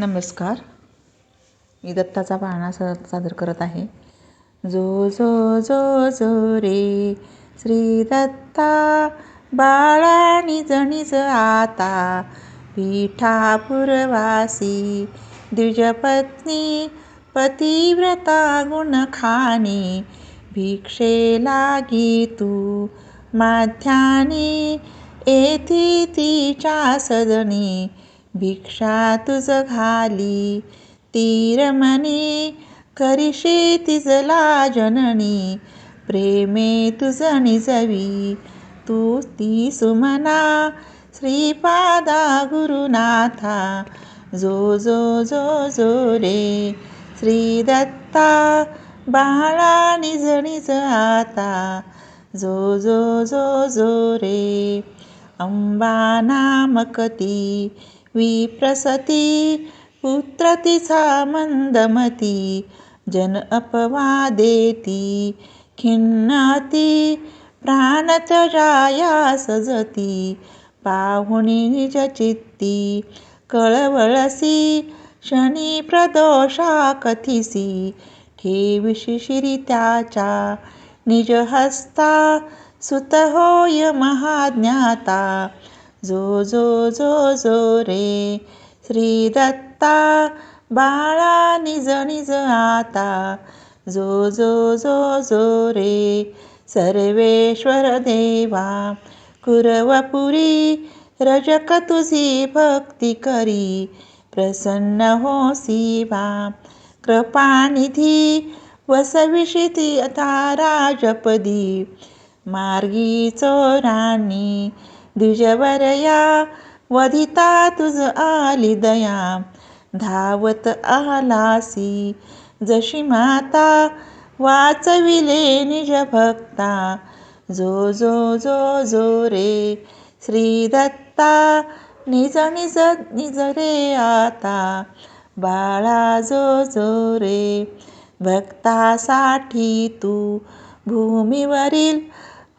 नमस्कार. मी दत्ताचा पाळणा स सादर करत आहे. जो जो जो जो रे श्री दत्ता बाळा निज निज आता पीठापुरवासी द्विजपत्नी पतिव्रता गुणखानी भिक्षे लागी तू माध्यानी येथी तिच्या सदनी भिक्षा तुझ घाली. तीरमणी करिशी तिजला जननी. प्रेमे तुझ निजवी. तू ती सुमना. श्रीपादा गुरुनाथा. जो जो जो जो रे. श्री दत्ता बाळा निज निज आता. जो जो जो जो रे. अंबा नामकती विप्रसती पुत्र तिचा मंदमती जन अपवादेती खिन्नाति प्राण जाया सजती पाहुणी निज चित्ती कळवळसी शनी प्रदोषा कथिसी ठेविशी शिरी सुत होय महाज्ञाता जो जो जो जो रे. श्री दत्ता बाळा निज निज आता. जो जो जो जो रे. सर्वेश्वर देवा कुरवपुरी रजक तुझी भक्ती करी. प्रसन्न हो शिवा कृपानिधी वसविषिती राजपदी मार्गी चोराणी द्विजवरया वधिता तुझ आली दया धावत आलासी जशी माता वाचविले निज भक्ता. जो जो जो जो रे श्रीदत्ता निज निज निज रे आता. बाळा जो जो रे भक्तासाठी तू भूमीवरील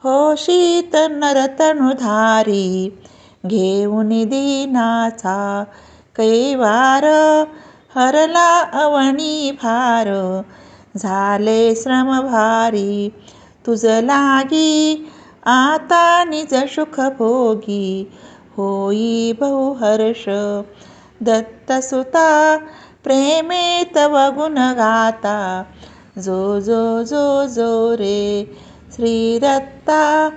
होशीत नरतनुधारी घेऊन दिनाचा कैवार हरला अवणी भार. झाले श्रम भारी तुझ लागी आता निज सुख भोगी. होई बहुहर्ष दत्तसुता प्रेमे तव गुण गाता. जो जो जो जो रे श्री दत्ता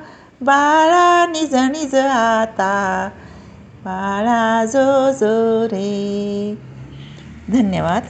बाळा निज निज आता बाळा जो जो रे. धन्यवाद.